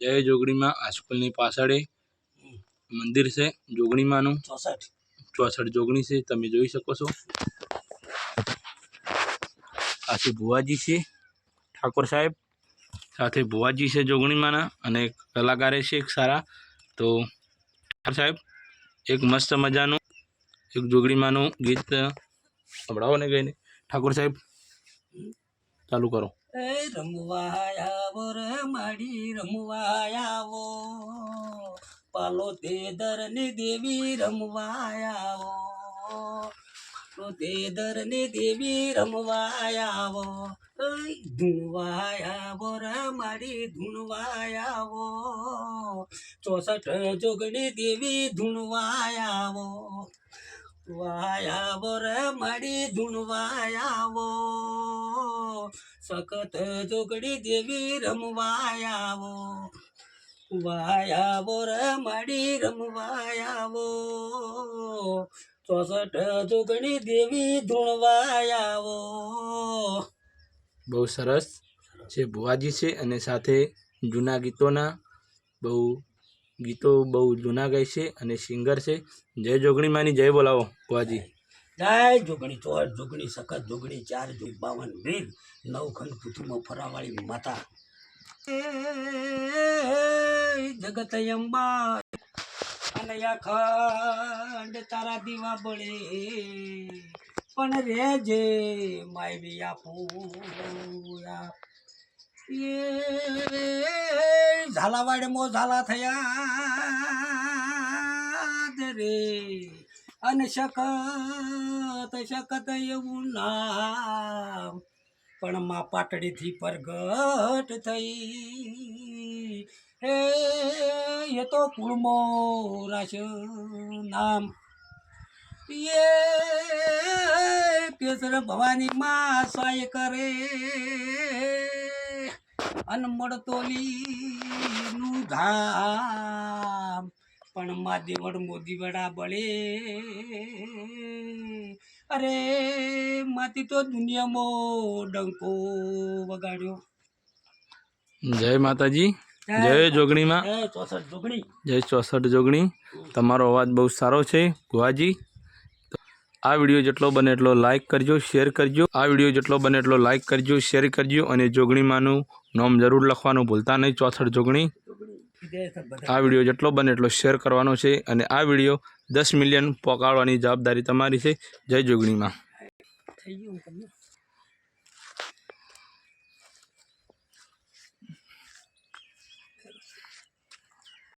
જય જોગણીમાં આ સ્કૂલની પાછળ મંદિર છે જોગણીમાંનું. ચોસઠ. ચોસઠ જોગણી છે તમે જોઈ શકો છો. આ છે ભુવાજી છે ઠાકોર સાહેબ. સાથે ભુવાજી છે જોગણીમાંના અને એક કલાકારે છે એક સારા. તો ઠાકોર સાહેબ એક મસ્ત મજાનું એક જોગણીમાંનું ગીત સંભળાવો ને ગઈને. ઠાકોર સાહેબ ચાલુ કરો. રમવા આવો માડી રમવા આવો પાલો તે દરની દેવી રમવા આવો પાલો તે દરની દેવી રમવા આવો ઓય ધૂણવા આવો રે માડી ધૂણવા ચોસઠ જોગણી દેવી ધૂનવાયાવો વાયાવો રે માડી ધૂણવાયાવો. સખત જોગડી દેવી રમવાયાવો. વાયાવો રમાડી માડી રમવાયાવો. ચોસઠ જોગણી દેવી ધૂણવાયાવો. બહુ સરસ છે ભુવાજી છે અને સાથે જૂના ગીતોના બહુ ગીતો બહુ જૂના ગાય છે અને સિંગર છે. જય જોગણીમાંની જય બોલાવો ભુવાજી. જય જોગણી ચોર, જોગણી સખત, જોગણી ચાર જોગ બાવન, વીર, નવખંડ પૃથ્વીમાં ફરાવાળી માતા. જગત અંબા અને અખંડ તારા દીવા બળે. પણ રેજે માયવી આપું આપ. એ ઝાલાવાડ મો ઝાલા થયા રે. અને શકત શકત એવું નામ. પણ માં પાટડીથી પરગટ થઈ. હે, એ તો કુળમો રાશ નામ. એ કેસર ભવાની માં સાય કરે. અન મળતોલી નું ધામ. પણ માં દેવડ મોદી વડા બળે. અરે માતી તો દુનિયામાં ડંકો વગાડ્યો. જય માતાજી. જય જોગણીમાં. જય ચોસઠ જોગણી. તમારો અવાજ બહુ સારો છે ભુવાજી આ વીડિયો જેટલો બને એટલો લાઇક કરજો શેર કરજો. આ વીડિયો જેટલો બને એટલો લાઇક કરજો શેર કરજો અને જોગણીમાંનું નામ જરૂર લખવાનું ભૂલતા નહીં ચોસઠ જોગણી. આ વીડિયો જેટલો બને એટલો શેર કરવાનો છે અને આ વીડિયો દસ મિલિયન પહોંચાડવાની જવાબદારી તમારી છે. જય જોગણીમાં. થઈ ગયું તમને.